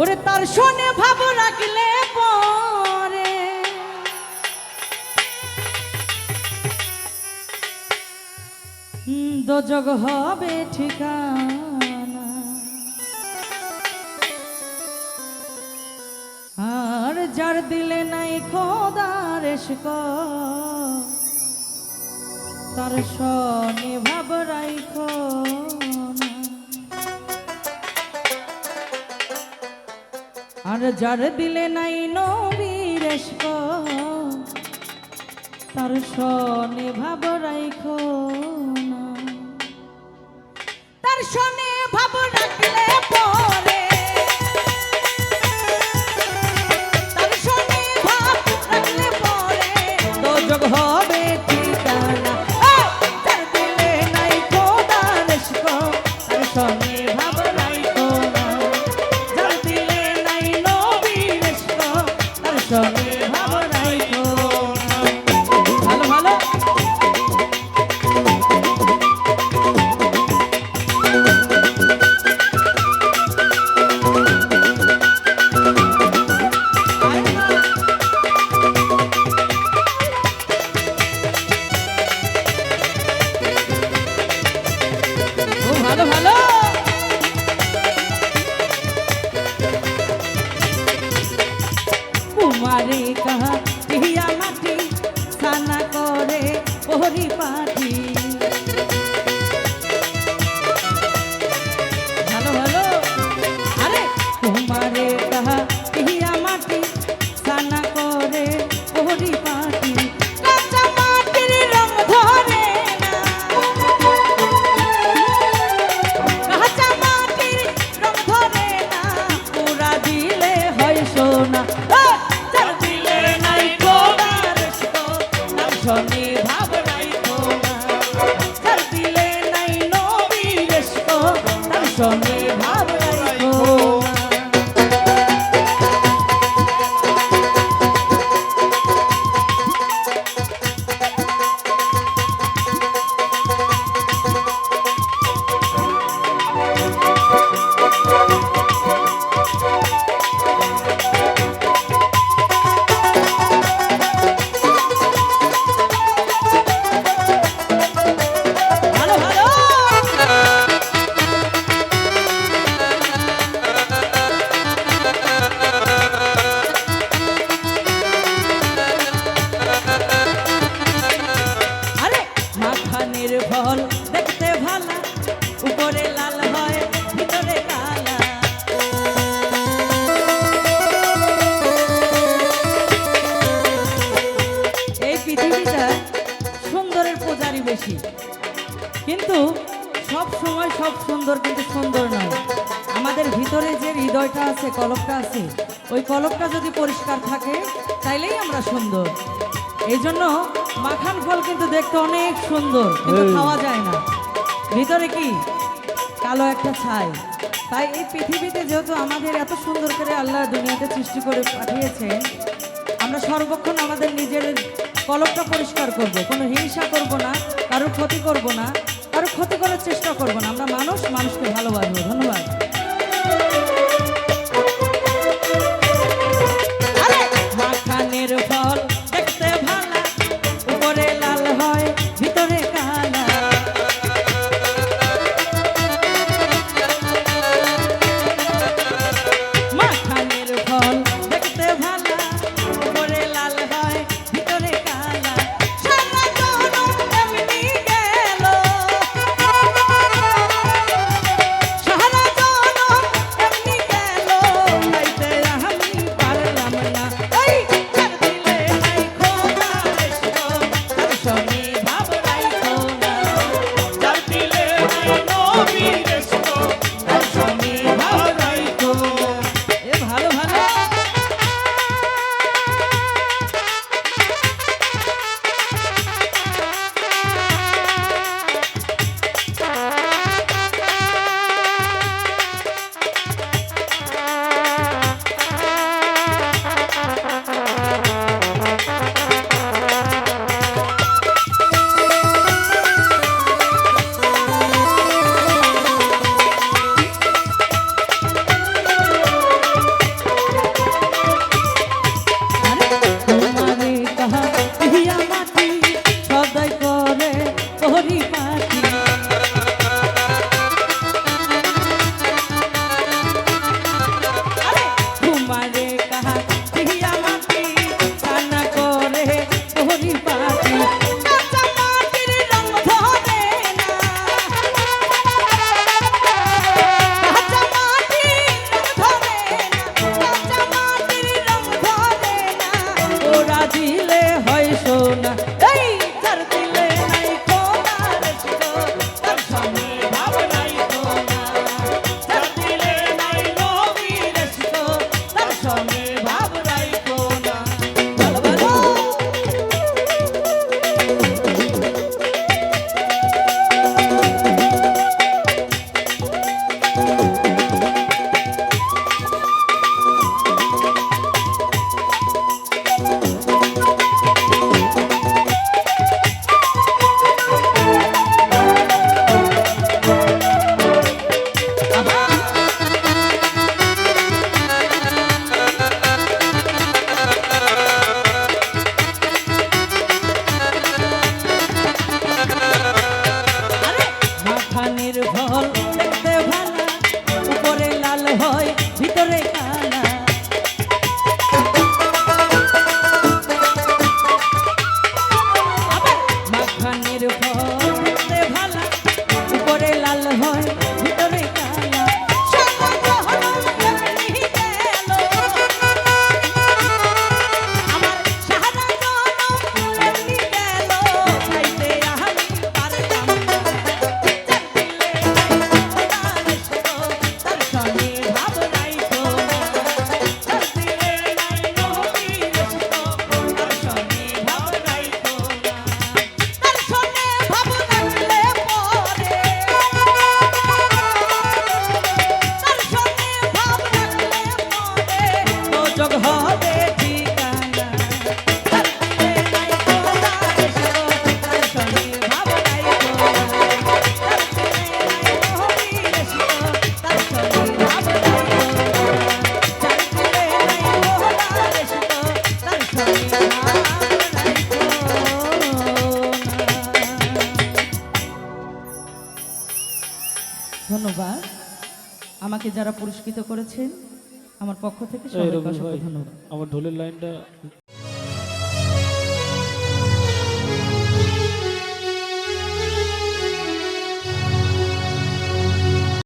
ওরে তার শোনে ভাব রাখলে পরে। দোজগ হবে ঠিকানা। আর যার দিলে নাই খোদার তার শনে ভাব রাইখো। আর যার দিলে নাই নবীর তার শনে ভাব রাইখো না। তার শনে ভাব রাখলে পরে, তার শনে ভাব রাখলে পরে। দোজগ হবে ওহরি পাটি তার ভাব নাই মাখানের ফল দেখতে ভালা, উপরে লাল হয়, ভিতরে এই পৃথিবীটা সুন্দরের পূজারি বেশি। কিন্তু সব সময় সব সুন্দর কিন্তু সুন্দর নয়। আমাদের ভিতরে যে হৃদয়টা আছে কলকটা আছে, ওই কলকটা যদি পরিষ্কার থাকে, তাইলেই আমরা সুন্দর। এই জন্য মাখান ফল কিন্তু দেখতে অনেক সুন্দর কিন্তু খাওয়া যায় না। ভিতরে কি? কালো একটা ছাই। তাই এই পৃথিবীতে যেহেতু আমাদের এত সুন্দর করে আল্লাহ দুনিয়াতে সৃষ্টি করে পাঠিয়েছেন আমরা সর্বক্ষণ আমাদের নিজের কলকটা পরিষ্কার করব। কোনো হিংসা করব না কারোর ক্ষতি করব না কারোর ক্ষতি করার চেষ্টা করব না। আমরা মানুষ মানুষকে ভালোবাসবো। ধন্যবাদ। ঢল ধন্যবাদ। আমাকে যারা পুরস্কৃত করেছেন আমার পক্ষ থেকে সবাইকে অসংখ্য ধন্যবাদ। আমার ঢোলের লাইনটা